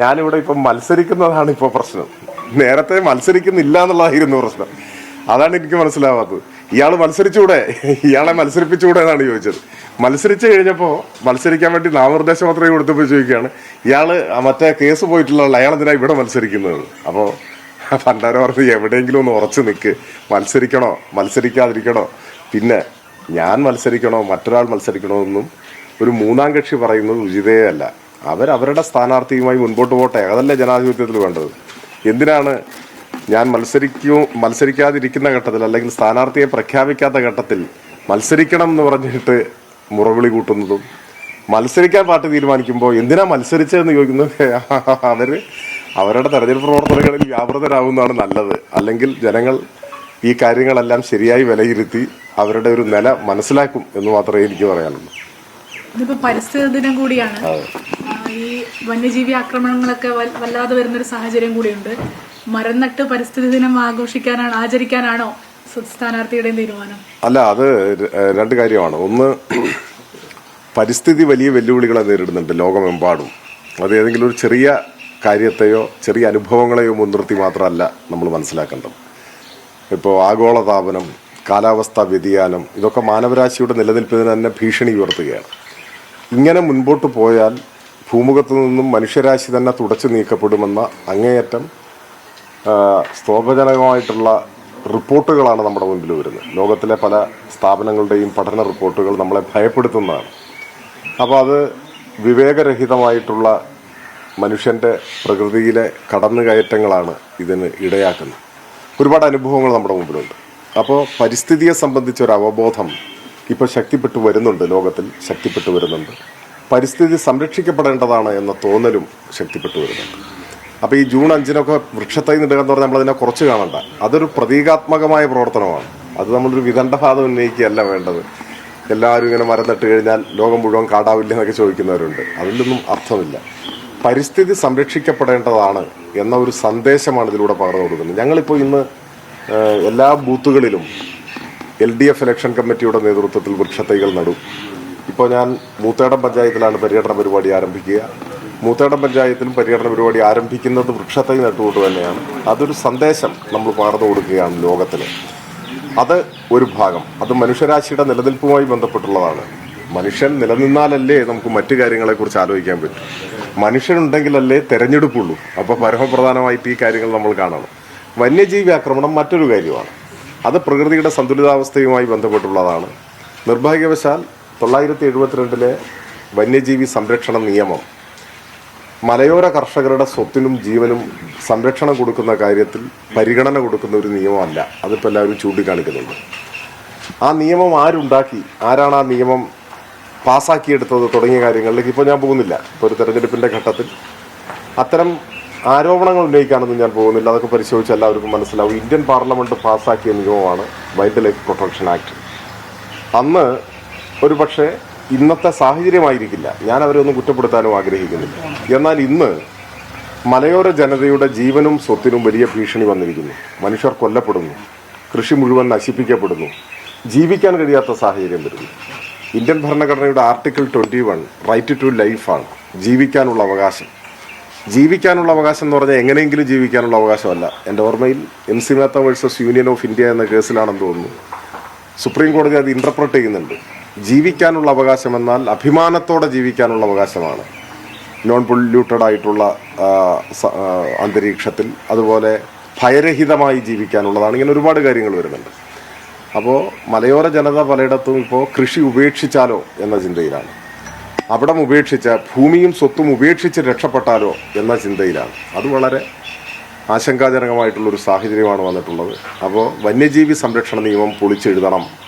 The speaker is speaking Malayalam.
ഞാനിവിടെ ഇപ്പം മത്സരിക്കുന്നതാണ് ഇപ്പോൾ പ്രശ്നം. നേരത്തെ മത്സരിക്കുന്നില്ല എന്നുള്ളതായിരുന്നു പ്രശ്നം. അതാണ് എനിക്ക് മനസ്സിലാവാത്തത്. ഇയാൾ മത്സരിച്ചൂടെ? ഇയാളെ മത്സരിപ്പിച്ചൂടെ എന്നാണ് ചോദിച്ചത്. മത്സരിച്ചു കഴിഞ്ഞപ്പോൾ മത്സരിക്കാൻ വേണ്ടി നാമനിർദ്ദേശം മാത്രമേ കൊടുത്തപ്പോൾ ചോദിക്കുകയാണ് ഇയാൾ മറ്റേ കേസ് പോയിട്ടുള്ള അയാൾ എന്തിനാ ഇവിടെ മത്സരിക്കുന്നത്? അപ്പോൾ പണ്ടാരം പറഞ്ഞു എവിടെയെങ്കിലും ഒന്ന് ഉറച്ചു നിൽക്ക് മത്സരിക്കണോ? മത്സരിക്കാതിരിക്കണോ? പിന്നെ ഞാൻ മത്സരിക്കണോ? മറ്റൊരാൾ മത്സരിക്കണോ? എന്നും ഒരു മൂന്നാം കക്ഷി പറയുന്നത് ഉചിതേ അല്ല അവരവരുടെ സ്ഥാനാർത്ഥിയുമായി മുൻപോട്ട് പോട്ടെ? അതല്ലേ ജനാധിപത്യത്തിൽ വേണ്ടത്. എന്തിനാണ് ഞാൻ മത്സരിക്കൂ മത്സരിക്കാതിരിക്കുന്ന ഘട്ടത്തിൽ അല്ലെങ്കിൽ സ്ഥാനാർത്ഥിയെ പ്രഖ്യാപിക്കാത്ത ഘട്ടത്തിൽ മത്സരിക്കണം എന്ന് പറഞ്ഞിട്ട് മുറവിളി കൂട്ടുന്നതും മത്സരിക്കാൻ പാർട്ടി തീരുമാനിക്കുമ്പോൾ എന്തിനാ മത്സരിച്ചതെന്ന് ചോദിക്കുന്നത്? അവർ അവരുടെ തെരഞ്ഞെടുപ്പ് പ്രവർത്തനങ്ങളിൽ വ്യാപൃതരാകുന്നതാണ് നല്ലത്. അല്ലെങ്കിൽ ജനങ്ങൾ ഈ കാര്യങ്ങളെല്ലാം ശരിയായി വിലയിരുത്തി അവരുടെ ഒരു നില മനസ്സിലാക്കും എന്ന് മാത്രമേ എനിക്ക് പറയാനുള്ളൂ. ഇതിപ്പോ പരിസ്ഥിതി ദിനം കൂടിയാണ്. ഈ വന്യജീവി ആക്രമണങ്ങളൊക്കെ വല്ലാതെ വരുന്നൊരു സാഹചര്യം കൂടിയുണ്ട്. മരം നട്ട് പരിസ്ഥിതി ദിനം ആഘോഷിക്കാനാണ് ആചരിക്കാനാണോ സ്ഥാനാർത്ഥിയുടെ തീരുമാനം? അല്ല അത് രണ്ട് കാര്യമാണ്. ഒന്ന് പരിസ്ഥിതി വലിയ വെല്ലുവിളികളെ നേരിടുന്നുണ്ട് ലോകമെമ്പാടും. അത് ഏതെങ്കിലും ഒരു ചെറിയ കാര്യത്തെയോ ചെറിയ അനുഭവങ്ങളെയോ മുൻനിർത്തി മാത്രമല്ല നമ്മൾ മനസ്സിലാക്കേണ്ടത്. ഇപ്പോൾ ആഗോളതാപനം കാലാവസ്ഥാ വ്യതിയാനം ഇതൊക്കെ മാനവരാശിയുടെ നിലനിൽപ്പിന് തന്നെ ഭീഷണി ഉയർത്തുകയാണ്. ഇങ്ങനെ മുൻപോട്ട് പോയാൽ ഭൂമുഖത്തു നിന്നും മനുഷ്യരാശി തന്നെ തുടച്ചു നീക്കപ്പെടുമെന്ന അങ്ങേയറ്റം സ്തോഭജനകമായിട്ടുള്ള റിപ്പോർട്ടുകളാണ് നമ്മുടെ മുൻപിൽ വരുന്നത്. ലോകത്തിലെ പല സ്ഥാപനങ്ങളുടെയും പഠന റിപ്പോർട്ടുകൾ നമ്മളെ ഭയപ്പെടുത്തുന്നതാണ്. അപ്പോൾ അത് വിവേകരഹിതമായിട്ടുള്ള മനുഷ്യന്റെ പ്രകൃതിയിലെ കടന്നുകയറ്റങ്ങളാണ് ഇതിന് ഇടയാക്കുന്നത്. ഒരുപാട് അനുഭവങ്ങൾ നമ്മുടെ മുമ്പിലുണ്ട്. അപ്പോൾ പരിസ്ഥിതിയെ സംബന്ധിച്ച ഒരു അവബോധം ഇപ്പോൾ ശക്തിപ്പെട്ടു വരുന്നുണ്ട് ലോകത്തിൽ ശക്തിപ്പെട്ടു വരുന്നുണ്ട്. പരിസ്ഥിതി സംരക്ഷിക്കപ്പെടേണ്ടതാണ് എന്ന തോന്നലും ശക്തിപ്പെട്ടു വരുന്നുണ്ട് അപ്പോൾ ഈ ജൂൺ അഞ്ചിനൊക്കെ വൃക്ഷത്തൈ നിടുക എന്ന് പറഞ്ഞാൽ നമ്മളതിനെ കുറച്ച് കാണണ്ട. അതൊരു പ്രതീകാത്മകമായ പ്രവർത്തനമാണ്. അത് നമ്മളൊരു വിദണ്ഡഭാതം ഉന്നയിക്കുകയല്ല വേണ്ടത്. എല്ലാവരും ഇങ്ങനെ മരം നട്ട് കഴിഞ്ഞാൽ ലോകം മുഴുവൻ കാടാവില്ല എന്നൊക്കെ ചോദിക്കുന്നവരുണ്ട്. അതിലൊന്നും അർത്ഥമില്ല. പരിസ്ഥിതി സംരക്ഷിക്കപ്പെടേണ്ടതാണ് എന്ന ഒരു സന്ദേശമാണ് ഇതിലൂടെ പകർന്നു കൊടുക്കുന്നത്. ഞങ്ങളിപ്പോൾ ഇന്ന് എല്ലാ ബൂത്തുകളിലും എൽ ഡി എഫ് ഇലക്ഷൻ കമ്മിറ്റിയുടെ നേതൃത്വത്തിൽ വൃക്ഷത്തൈകൾ നടും. ഇപ്പോൾ ഞാൻ മൂത്തേടം പഞ്ചായത്തിലാണ് പര്യടന പരിപാടി ആരംഭിക്കുക. മൂത്തേടം പഞ്ചായത്തിലും പര്യടന പരിപാടി ആരംഭിക്കുന്നത് വൃക്ഷത്തൈ നട്ടുകൊണ്ട് തന്നെയാണ്. അതൊരു സന്ദേശം നമ്മൾ പകർന്നു കൊടുക്കുകയാണ് ലോകത്തിൽ അത് ഒരു ഭാഗം. അത് മനുഷ്യരാശിയുടെ നിലനിൽപ്പുമായി ബന്ധപ്പെട്ടുള്ളതാണ്. മനുഷ്യൻ നിലനിന്നാലല്ലേ നമുക്ക് മറ്റു കാര്യങ്ങളെക്കുറിച്ച് ആലോചിക്കാൻ പറ്റും. മനുഷ്യനുണ്ടെങ്കിലല്ലേ തെരഞ്ഞെടുപ്പുള്ളൂ. അപ്പോൾ പരമപ്രധാനമായിട്ട് ഈ കാര്യങ്ങൾ നമ്മൾ കാണണം. വന്യജീവി ആക്രമണം മറ്റൊരു കാര്യമാണ്. അത് പ്രകൃതിയുടെ സന്തുലിതാവസ്ഥയുമായി ബന്ധപ്പെട്ടുള്ളതാണ്. നിർഭാഗ്യവശാൽ തൊള്ളായിരത്തി എഴുപത്തിരണ്ടിലെ വന്യജീവി സംരക്ഷണ നിയമം. മലയോര കർഷകരുടെ സ്വത്തിനും ജീവനും സംരക്ഷണം കൊടുക്കുന്ന കാര്യത്തിൽ പരിഗണന കൊടുക്കുന്ന ഒരു നിയമമല്ല. അതിപ്പോൾ എല്ലാവരും ചൂണ്ടിക്കാണിക്കുന്നുണ്ട്. ആ നിയമം ആരുണ്ടാക്കി? ആരാണ് ആ നിയമം പാസ്സാക്കിയെടുത്തത് തുടങ്ങിയ കാര്യങ്ങളിലേക്ക് ഇപ്പോൾ ഞാൻ പോകുന്നില്ല. ഇപ്പോൾ ഒരു തെരഞ്ഞെടുപ്പിന്റെ ഘട്ടത്തിൽ അത്തരം ആരോപണങ്ങൾ ഉന്നയിക്കാനൊന്നും ഞാൻ പോകുന്നില്ല. അതൊക്കെ പരിശോധിച്ച് എല്ലാവർക്കും മനസ്സിലാവും. ഇന്ത്യൻ പാർലമെന്റ് പാസ്സാക്കിയ നിയമമാണ് വൈൽഡ് ലൈഫ് പ്രൊട്ടക്ഷൻ ആക്ട്. അന്ന് ഒരു പക്ഷേ ഇന്നത്തെ സാഹചര്യമായിരിക്കില്ല. ഞാൻ അവരെ ഒന്നും കുറ്റപ്പെടുത്താനും ആഗ്രഹിക്കുന്നില്ല. എന്നാൽ ഇന്ന് മലയോര ജനതയുടെ ജീവനും സ്വത്തിനും വലിയ ഭീഷണി വന്നിരിക്കുന്നു. മനുഷ്യർ കൊല്ലപ്പെടുന്നു. കൃഷി മുഴുവൻ നശിപ്പിക്കപ്പെടുന്നു. ജീവിക്കാൻ കഴിയാത്ത സാഹചര്യം വരുന്നു. ഇന്ത്യൻ ഭരണഘടനയുടെ article twenty one right to ലൈഫാണ് ജീവിക്കാനുള്ള അവകാശം. ജീവിക്കാനുള്ള അവകാശം എന്ന് പറഞ്ഞാൽ എങ്ങനെയെങ്കിലും ജീവിക്കാനുള്ള അവകാശമല്ല. എന്റെ ഓർമ്മയിൽ M C Mehta versus union of India എന്ന കേസിലാണെന്ന് തോന്നുന്നു. സുപ്രീം കോടതി അത് ഇന്റർപ്രറ്റ് ചെയ്യുന്നുണ്ട്. ജീവിക്കാനുള്ള അവകാശം എന്നാൽ അഭിമാനത്തോടെ ജീവിക്കാനുള്ള അവകാശമാണ്. നോൺ പൊല്യൂട്ടഡ് ആയിട്ടുള്ള അന്തരീക്ഷത്തിൽ അതുപോലെ ഭയരഹിതമായി ജീവിക്കാനുള്ളതാണ്. ഇങ്ങനെ ഒരുപാട് കാര്യങ്ങൾ വരുന്നുണ്ട്. അപ്പോൾ മലയോര ജനത പലയിടത്തും ഇപ്പോൾ കൃഷി ഉപേക്ഷിച്ചാലോ എന്ന ചിന്തയിലാണ്. അവിടം ഉപേക്ഷിച്ച ഭൂമിയും സ്വത്തും ഉപേക്ഷിച്ച് രക്ഷപ്പെട്ടാലോ എന്ന ചിന്തയിലാണ്. അത് വളരെ ആശങ്കാജനകമായിട്ടുള്ളൊരു സാഹചര്യമാണ് വന്നിട്ടുള്ളത്. അപ്പോൾ വന്യജീവി സംരക്ഷണ നിയമം പൊളിച്ചെഴുതണം